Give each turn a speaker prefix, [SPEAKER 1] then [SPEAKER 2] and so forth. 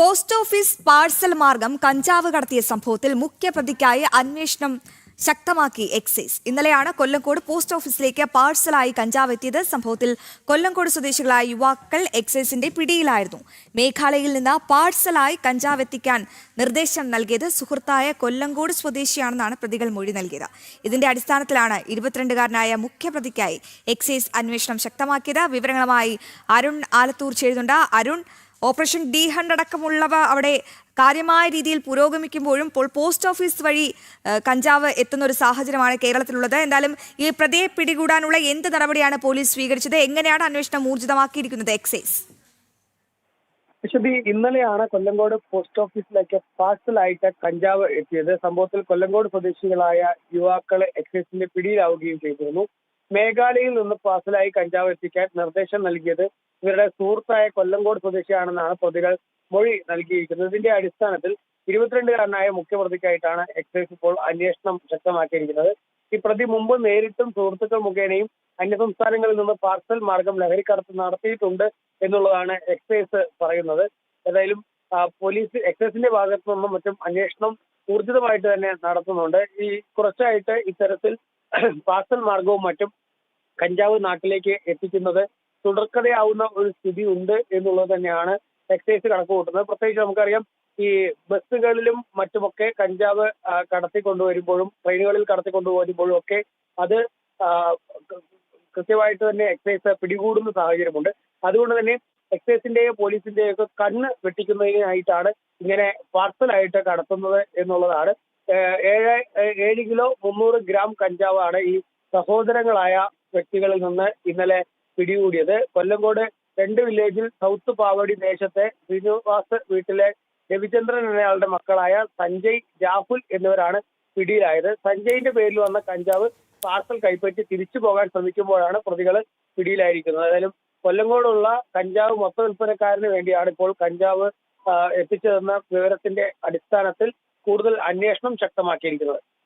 [SPEAKER 1] Post office parcel മാർഗം കഞ്ചാവ് കടത്തിയ സംഭവത്തിൽ മുഖ്യപ്രതിക്കായി അന്വേഷണം ശക്തമാക്കി എക്സൈസ്. ഇന്നലെയാണ് കൊല്ലംകോട് പോസ്റ്റ് ഓഫീസിലേക്ക് പാഴ്സലായി കഞ്ചാവ് എത്തിയത്. സംഭവത്തിൽ കൊല്ലംകോട് സ്വദേശികളായ യുവാക്കൾ എക്സൈസിന്റെ പിടിയിലായിരുന്നു. മേഘാലയയിൽ നിന്ന് പാഴ്സലായി കഞ്ചാവ് എത്തിക്കാൻ നിർദ്ദേശം നൽകിയത് സുഹൃത്തായ കൊല്ലംകോട് സ്വദേശിയാണെന്നാണ് പ്രതികൾ മൊഴി നൽകിയത്. ഇതിന്റെ അടിസ്ഥാനത്തിലാണ് ഇരുപത്തിരണ്ടുകാരനായ മുഖ്യപ്രതിക്കായി എക്സൈസ് അന്വേഷണം ശക്തമാക്കിയത്. വിവരങ്ങളുമായി അരുൺ ആലത്തൂർ ചേരുന്നുണ്ട്. അരുൺ ഓപ്പറേഷൻ ഡി ഹണ്ട് അടക്കമുള്ളവ അവിടെ കാര്യമായ രീതിയിൽ പുരോഗമിക്കുമ്പോഴും ഇപ്പോൾ പോസ്റ്റ് ഓഫീസ് വഴി കഞ്ചാവ് എത്തുന്ന ഒരു സാഹചര്യമാണ് കേരളത്തിലുള്ളത്. എന്തായാലും ഈ പ്രതിയെ പിടികൂടാനുള്ള എന്ത് നടപടിയാണ് പോലീസ് സ്വീകരിച്ചത്? എങ്ങനെയാണ് അന്വേഷണം ഊർജിതമാക്കിയിരിക്കുന്നത് എക്സൈസ്?
[SPEAKER 2] ഇന്നലെയാണ് കൊല്ലങ്കോട് പോസ്റ്റ് ഓഫീസിലേക്ക് പാഴ്സലായിട്ട് കഞ്ചാവ് എത്തിയത്. സംഭവത്തിൽ കൊല്ലങ്കോട് സ്വദേശികളായ യുവാക്കളെ എക്സൈസിന്റെ പിടിയിലാവുകയും ചെയ്തിരുന്നു. മേഘാലയയിൽ നിന്ന് പാഴ്സലായി കഞ്ചാവ് എത്തിക്കാൻ നിർദ്ദേശം നൽകിയത് ഇവരുടെ സുഹൃത്തായ കൊല്ലങ്കോട് സ്വദേശിയാണെന്നാണ് പ്രതികൾ മൊഴി നൽകിയിരിക്കുന്നത്. ഇതിന്റെ അടിസ്ഥാനത്തിൽ ഇരുപത്തിരണ്ടുകാരനായ മുഖ്യപ്രതിക്കായിട്ടാണ് എക്സൈസ് ഇപ്പോൾ അന്വേഷണം ശക്തമാക്കിയിരിക്കുന്നത്. ഈ പ്രതി മുമ്പ് നേരിട്ടും സുഹൃത്തുക്കൾ മുഖേനയും അന്യസംസ്ഥാനങ്ങളിൽ നിന്ന് പാർസൽ മാർഗം ലഹരിക്കടത്ത് നടത്തിയിട്ടുണ്ട് എന്നുള്ളതാണ് എക്സൈസ് പറയുന്നത്. ഏതായാലും പോലീസ് എക്സൈസിന്റെ ഭാഗത്തു നിന്നും മറ്റും അന്വേഷണം ഊർജിതമായിട്ട് തന്നെ നടത്തുന്നുണ്ട്. ഈ കുറച്ചായിട്ട് ഇത്തരത്തിൽ പാർസൽ മാർഗവും മറ്റും കഞ്ചാവ് നാട്ടിലേക്ക് എത്തിക്കുന്നത് തുടർക്കഥയാവുന്ന ഒരു സ്ഥിതി ഉണ്ട് എന്നുള്ളത് തന്നെയാണ് എക്സൈസ് കണക്ക് കൂട്ടുന്നത് പ്രത്യേകിച്ച് നമുക്കറിയാം ഈ ബസ്സുകളിലും മറ്റുമൊക്കെ കഞ്ചാവ് കടത്തി കടത്തിക്കൊണ്ടുവരുമ്പോഴും ട്രെയിനുകളിൽ കടത്തിക്കൊണ്ടുവരുമ്പോഴും ഒക്കെ അത് കൃത്യമായിട്ട് തന്നെ എക്സൈസ് പിടികൂടുന്ന സാഹചര്യമുണ്ട്. അതുകൊണ്ട് തന്നെ എക്സൈസിന്റെയോ പോലീസിന്റെയോ ഒക്കെ കണ്ണ് വെട്ടിക്കുന്നതിനായിട്ടാണ് ഇങ്ങനെ പാർസലായിട്ട് കടത്തുന്നത് എന്നുള്ളതാണ്. ഏഴ് ഏഴ് കിലോ മുന്നൂറ് ഗ്രാം കഞ്ചാവാണ് ഈ സഹോദരങ്ങളായ വ്യക്തികളിൽ നിന്ന് ഇന്നലെ പിടികൂടിയത്. കൊല്ലങ്കോട് രണ്ട് വില്ലേജിൽ സൗത്ത് പാവടി ദേശത്തെ ശ്രീനിവാസ് വീട്ടിലെ രവിചന്ദ്രൻ എന്നയാളുടെ മക്കളായ സഞ്ജയ് രാഹുൽ എന്നിവരാണ് പിടിയിലായത്. സഞ്ജയിന്റെ പേരിൽ വന്ന കഞ്ചാവ് പാർസൽ കൈപ്പറ്റി തിരിച്ചു പോകാൻ ശ്രമിക്കുമ്പോഴാണ് പ്രതികൾ പിടിയിലായിരിക്കുന്നത്. ഏതായാലും കൊല്ലങ്കോടുള്ള കഞ്ചാവ് മൊത്ത വിൽപ്പനക്കാരന് വേണ്ടിയാണ് ഇപ്പോൾ കഞ്ചാവ് എത്തിച്ചതെന്ന വിവരത്തിന്റെ അടിസ്ഥാനത്തിൽ കൂടുതൽ അന്വേഷണം ശക്തമാക്കിയിരിക്കുന്നത്.